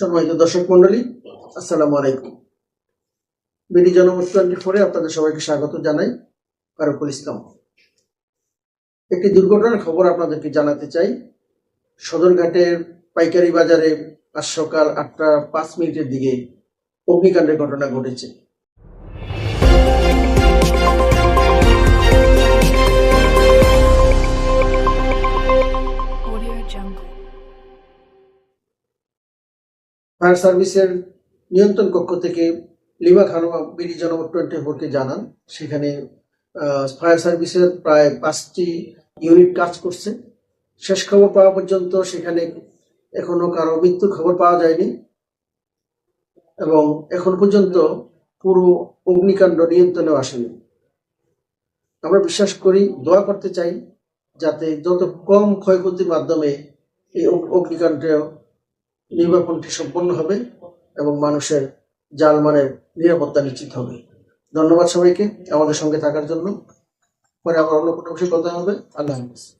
সম্মানিত দর্শক মন্ডলী, আসসালামু আলাইকুম। বিডি জনমত টোয়েন্টি ফোরে আপনাদের সবাইকে স্বাগত জানাই ফারুকুল ইসলাম। একটি দুর্ঘটনার খবর আপনাদেরকে জানাতে চাই। সদরঘাটের পাইকারি বাজারে আজ সকাল আটটা পাঁচ মিনিটের দিকে অগ্নিকাণ্ডের ঘটনা ঘটেছে। ফায়ার সার্ভিসের নিয়ন্ত্রণ কক্ষ থেকে লিমা খানম, বিডি জনমত টোয়েন্টি ফোরকে জানান। সেখানে ফায়ার সার্ভিসের প্রায় পাঁচটি ইউনিট কাজ করছে। শেষ খবর পাওয়া পর্যন্ত সেখানে এখনও কারও মৃত্যুর খবর পাওয়া যায়নি এবং এখন পর্যন্ত পুরো অগ্নিকাণ্ড নিয়ন্ত্রণেও আসেনি। আমরা বিশ্বাস করি, দোয়া করতে চাই যাতে যত কম ক্ষয়ক্ষতির মাধ্যমে এই অগ- অগ্নিকাণ্ড নির্বাপনটি সম্পন্ন হবে এবং মানুষের জালমানের নিরাপত্তা নিশ্চিত হবে। ধন্যবাদ সবাইকে আমাদের সঙ্গে থাকার জন্য। পরে আবার অন্য কোনো বিষয়ে কথা হবে। আল্লাহ হাফিজ।